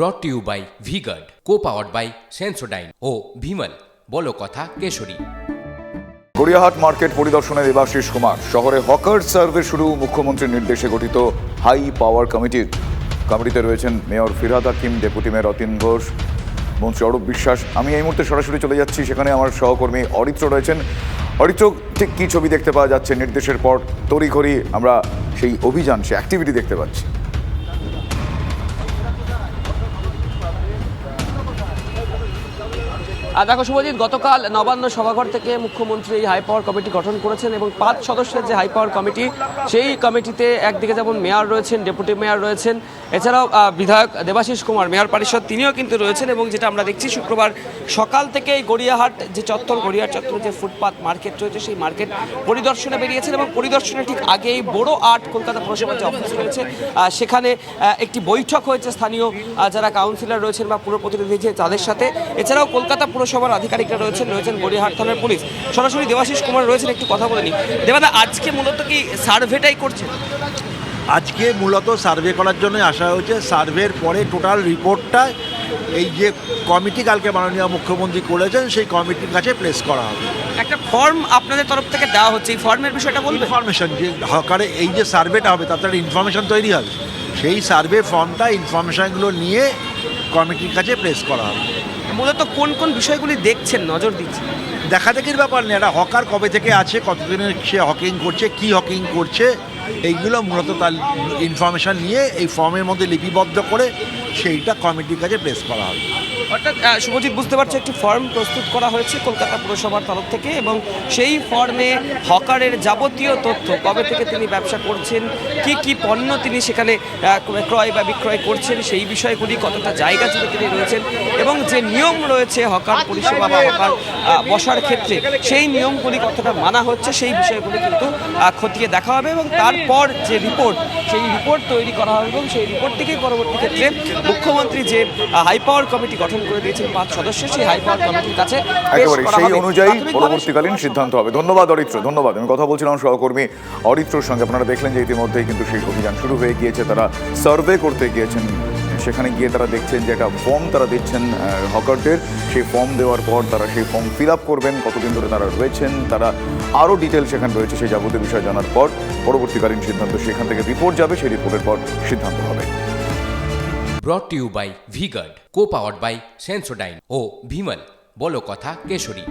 Brought to you by V Guard co powered by Sensodyne ও ভিমল বলো কথা Keshari. Gariahat market পরিদর্শনে দেবাশিস কুমার। শহরে হকার সার্ভে শুরু, মুখ্যমন্ত্রীর নির্দেশে গঠিত হাই পাওয়ার কমিটির। কমিটিতে রয়েছেন mayor Firhad Hakim, deputy mayor Atin Ghosh. মন্ত্রী অরূপ বিশ্বাস, আমি এই মুহূর্তে সরাসরি চলে যাচ্ছি। সেখানে আমার সহকর্মী অরিত্র রয়েছেন। অরিত্র, ঠিক কী ছবি দেখতে পাওয়া যাচ্ছে? নির্দেশের পর তড়িঘড়ি আমরা সেই অভিযান, সেই অ্যাক্টিভিটি দেখতে পাচ্ছি। দেখো শুভজিৎ, গতকাল নবান্ন সভাঘর থেকে মুখ্যমন্ত্রী এই হাই পাওয়ার কমিটি গঠন করেছেন এবং পাঁচ সদস্যের যে হাই পাওয়ার কমিটি সেই কমিটিতে একদিকে যেমন মেয়র রয়েছেন ডেপুটি মেয়র রয়েছেন, এছাড়াও বিধায়ক দেবাশিস কুমার মেয়র পরিষদ তিনিও কিন্তু রয়েছেন এবং যেটা আমরা দেখছি শুক্রবার সকাল থেকে গড়িয়াহাট যে চত্বর, গড়িয়াহাট চত্বর যে ফুটপাত মার্কেট রয়েছে, সেই মার্কেট পরিদর্শনে বেরিয়েছেন এবং পরিদর্শনে ঠিক আগেই বড় আর্ট কলকাতা পুরসভার যে অফিস রয়েছে সেখানে একটি বৈঠক হয়েছে স্থানীয় যারা কাউন্সিলর রয়েছেন বা পুরো প্রতিনিধি তাদের সাথে। এছাড়াও কলকাতা পুরসভার আধিকারিকরা রয়েছেন রয়েছেন গড়িয়াহাট থানার পুলিশ। সরাসরি দেবাশিস কুমার রয়েছেন একটু কথা বলে নিই। দেবাদা আজকে মূলত কি সার্ভেটাই করছেন? আজকে মূলত সার্ভে করার জন্য আসা হয়েছে। সার্ভের পরে টোটাল রিপোর্টটা এই যে কমিটি কালকে মাননীয় মুখ্যমন্ত্রী করেছেন সেই কমিটির কাছে প্লেস করা হবে। একটা ফর্ম আপনাদের তরফ থেকে দেওয়া হচ্ছে এই ফর্মের বিষয়টা বলবেন? ইনফরমেশন যে হকারে এই যে সার্ভেটা হবে তাতে ইনফরমেশন তৈরি হবে। সেই সার্ভে ফর্মটা ইনফরমেশনগুলো নিয়ে কমিটির কাছে প্লেস করা হবে। মূলত কোন কোন বিষয়গুলি দেখছেন? নজর দিচ্ছেন। দেখা দেখির ব্যাপার নেই একটা হকার কবে থেকে আছে, কতদিনের সে হকিং করছে, কি হকিং করছে এইগুলো মূলত তার ইনফরমেশন নিয়ে এই ফর্মের মধ্যে লিপিবদ্ধ করে সেইটা কমিটির কাছে প্লেস করা হবে। অর্থাৎ শুভজিৎ, বুঝতে পারছে একটি ফর্ম প্রস্তুত করা হয়েছে কলকাতা পুরসভার তরফ থেকে এবং সেই ফর্মে হকারের যাবতীয় তথ্য, কবে থেকে তিনি ব্যবসা করছেন, কি কি পণ্য তিনি সেখানে ক্রয় বা বিক্রয় করছেন, সেই বিষয়গুলি কতটা জায়গা জুড়ে তিনি রয়েছেন এবং যে নিয়ম রয়েছে হকার, পরিষেবা বা হকার বসার ক্ষেত্রে, সেই নিয়মগুলি কতটা মানা হচ্ছে সেই বিষয়গুলি কিন্তু খতিয়ে দেখা হবে এবং তারপর যে রিপোর্ট সেই রিপোর্ট তৈরি করা হবে এবং সেই রিপোর্ট থেকে পরবর্তী ক্ষেত্রে মুখ্যমন্ত্রী যে হাই পাওয়ার কমিটি গঠন করে দিয়েছেন পাঁচ সদস্য সেই হাই পাওয়ার কমিটির কাছে একেবারে সেই অনুযায়ী পরবর্তীকালীন সিদ্ধান্ত হবে। ধন্যবাদ অরিত্র ধন্যবাদ। আমি কথা বলছিলাম সহকর্মী অরিত্রর সঙ্গে। আপনারা দেখলেন যে ইতিমধ্যেই কিন্তু সেই অভিযান শুরু হয়ে গিয়েছে। তারা সার্ভে করতে গিয়েছেন। সেখানে গিয়ে তারা দেখছেন যে একটা ফর্ম তারা দিচ্ছেন হকারদের সেই ফর্ম দেওয়ার পর তারা সেই ফর্ম ফিল আপ করবেন। কতদিন ধরে তারা রয়েছেন, তারা আরও ডিটেল সেখানে রয়েছে সেই যাবতীয় বিষয় জানার পর পরবর্তীকালীন সিদ্ধান্ত সেখান থেকে রিপোর্ট যাবে, সেই রিপোর্টের পর সিদ্ধান্ত হবে। Brought you by V Guard co powered by Sensodyne ও ভিমল বলো কথা কেশরী।